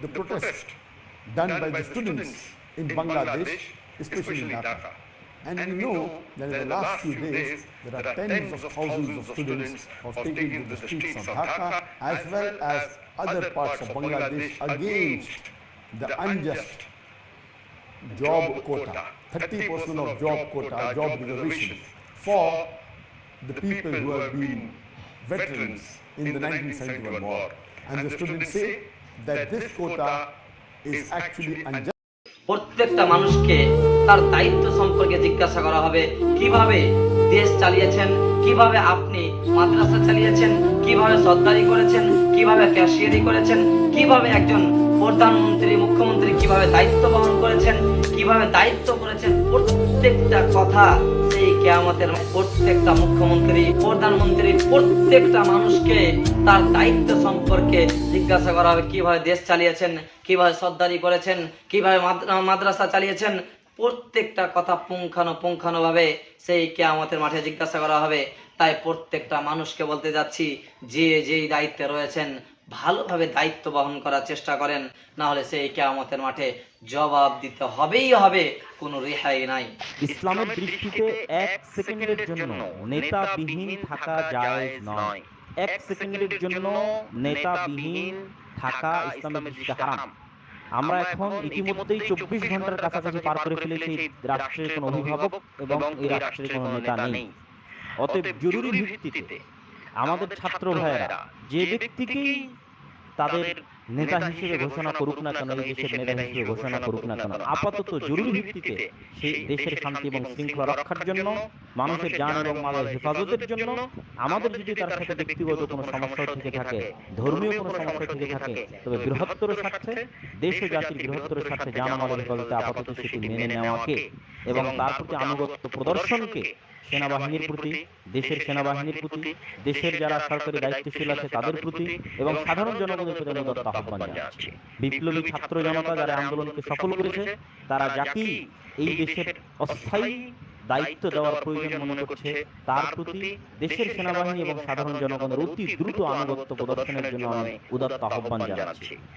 the protest done by the students in Bangladesh, especially in Dhaka. And we know that in the last few days, there are tens of thousands of students who have taken to the streets of Dhaka as well as other parts of Bangladesh against the unjust job quota, 30% of job quota, job reservation for the people who have been veterans in the 1971 war. And the students say that this quota is actually unjust. প্রত্যেকটা মানুষকে তার দায়িত্ব সম্পর্কে জিজ্ঞাসা করা হবে কীভাবে দেশ চালিয়েছেন কীভাবে আপনি মাদ্রাসা চালিয়েছেন কীভাবে সর্দারি করেছেন কীভাবে ক্যাশিয়ারি করেছেন কীভাবে একজন প্রধানমন্ত্রী মুখ্যমন্ত্রী কীভাবে দায়িত্ব বহন করেছেন কীভাবে দায়িত্ব করেছেন প্রত্যেকটা কথা কেয়ামতের প্রত্যেকটা মুখ্যমন্ত্রী, প্রধানমন্ত্রী, প্রত্যেকটা মানুষকে তার দায়িত্ব সম্পর্কে জিজ্ঞাসা করা হবে, কীভাবে দেশ চালিয়েছেন সর্দারি করেছেন, কীভাবে মাদ্রাসা চালিয়েছেন। প্রত্যেকটা কথা পুঙ্খানো পুঙ্খানো ভাবে সেই কেয়ামতের মাঠে জিজ্ঞাসা করা হবে। তাই প্রত্যেকটা মানুষকে বলতে যাচ্ছি, যে যেই দায়িত্বে রয়েছেন ভালোভাবে দায়িত্ব বহন করার চেষ্টা করেন না হলে সেই কেয়ামতের মাঠে জবাব দিতে হবেই হবে কোনো রেহাই নাই। ইসলামের দৃষ্টিতে এক সেকেন্ডের জন্য নেতাবিহীন থাকা জায়েজ নয়। এক সেকেন্ডের জন্য নেতাবিহীন থাকা ইসলামের দৃষ্টিতে হারাম। আমরা এখন ইতিমধ্যেই চব্বিশ ঘণ্টার কাছাকাছি পার করে ফেলেছি রাষ্ট্রের কোনো অভিভাবক এবং এই রাষ্ট্রের কোনো নেতা নেই। অতএব জরুরি ভিত্তিতে আমাদের ছাত্র ভাইয়েরা যে ব্যক্তিকেই তাদের নেতা হিসেবে ঘোষণা করুক না কেন এই দেশের নেতা হিসেবে ঘোষণা করুক না কেন আপাতত জরুরি ভিত্তিতে সেই দেশের শান্তি এবং শৃঙ্খলা রক্ষার জন্য মানুষের জান এবং মালের হেফাজতের জন্য আমাদের যদি তার সাথে ব্যক্তিগত কোনো সমস্যা থেকে থাকে ধর্মীয় কোনো সমস্যা থেকে থাকে তবে বৃহত্তর স্বার্থে দেশ ও জাতির বৃহত্তর স্বার্থে জান মালের হেফাজতে আপাতত সেটি মেনে নেওয়াকে এবং তার প্রতি আনুগত্য প্রদর্শনকে সেনাবাহিনীর প্রতি দেশের সেনাবাহিনীর প্রতি দেশের যারা সরকারি দায়িত্বশীল আছে তাদের প্রতি এবং সাধারণ জনগণের প্রতি দত্ত আহ্বান জানাচ্ছি বিপ্লবী ছাত্র জনতা যারা আন্দোলনকে সফল করেছে তারা যাকেই এই দেশের অস্থায়ী দায়িত্ব দেওয়ার প্রয়োজন মনে করছে তার প্রতি দেশের সেনাবাহিনী এবং সাধারণ জনগণের অতি দ্রুত আনুগত্য প্রদর্শনের জন্য আমি উদাত্ত আহ্বান জানাচ্ছি।